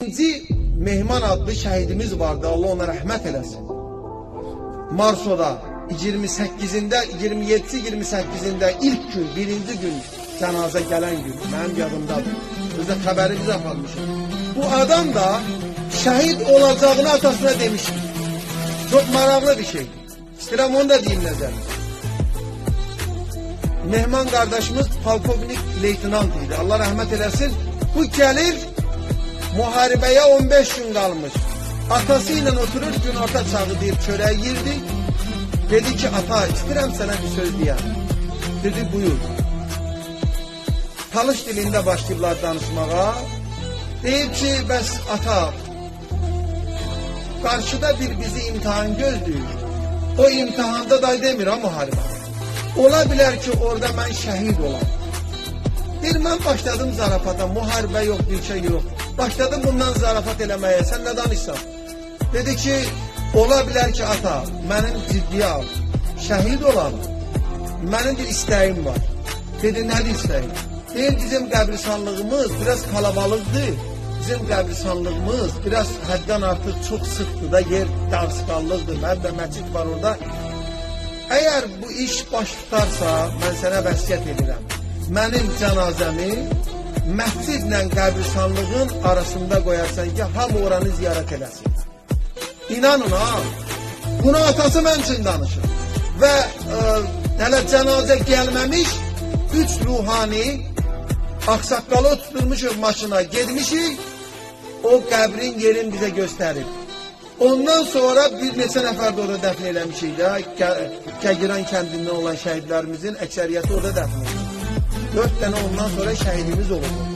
İkinci Mehman adlı şəhidimiz vardı. Allah ona rəhmət eləsin. Marsoda 28-ində, 27-28-də ilk gün, birinci gün cənazə gələn gün mənim yadımdadır. Özdə xəbəri biz aparmışıq. Bu adam da şəhid olacağını atasına demişdi. Çok maraqlı bir şey. İstəyirəm onu da deyim nəzər. Mehman qardaşımız polkovnik leytenant idi. Allah rəhmət eləsin. Bu gəlir Muharebeye 15 gün kalmış. Atasıyla oturur gün orta çağı deyip çöreği yirdi. Dedi ki ata istedim sana bir söz diyem. Dedi buyur. Talış dilinde başlayırlar danışmağa. Deyip ki bəs ata karşıda bir bizi imtihan gözlüyor. O imtihanda da demir ha muharebe. Ola bilər ki orada mən şəhid olam. Bir mən başladım zarafata, muharibə yox, bir şey yox. Başladım bundan zarafat eləməyə, sən nə danışsan? Dedi ki, ola bilər ki, ata, mənim ciddiyə al, şəhid olam, mənim bir istəyim var. Dedi, nədir istəyin? Deyir, bizim qəbristanlığımız biraz kalabalıqdır. Bizim qəbristanlığımız biraz həddən artıq çox sıxdır da, yer darsıqallıqdır, mənim də məscid var orada. Əgər bu iş baş tutarsa, mən sənə vəsiyyət edirəm. Mənim cənazəmi məscidlə qəbristanlığın arasında qoyarsan ki, hamı oranı ziyarət eləsin. İnanın ha, bunu atası mənim üçün danışır. Və e, hələ cənazə gəlməmiş, üç ruhani aksaqqalı tutulmuşuq maşına, gedmişik, o qəbrin yerin bizə göstərib. Ondan sonra bir neçə nəfər də orada dəfn eləmişik də. Gəgiran kəndindən olan şəhidlərimizin əksəriyyəti orada dəfn edildi. Dörd dənə ondan sonra şəhidimiz oldu.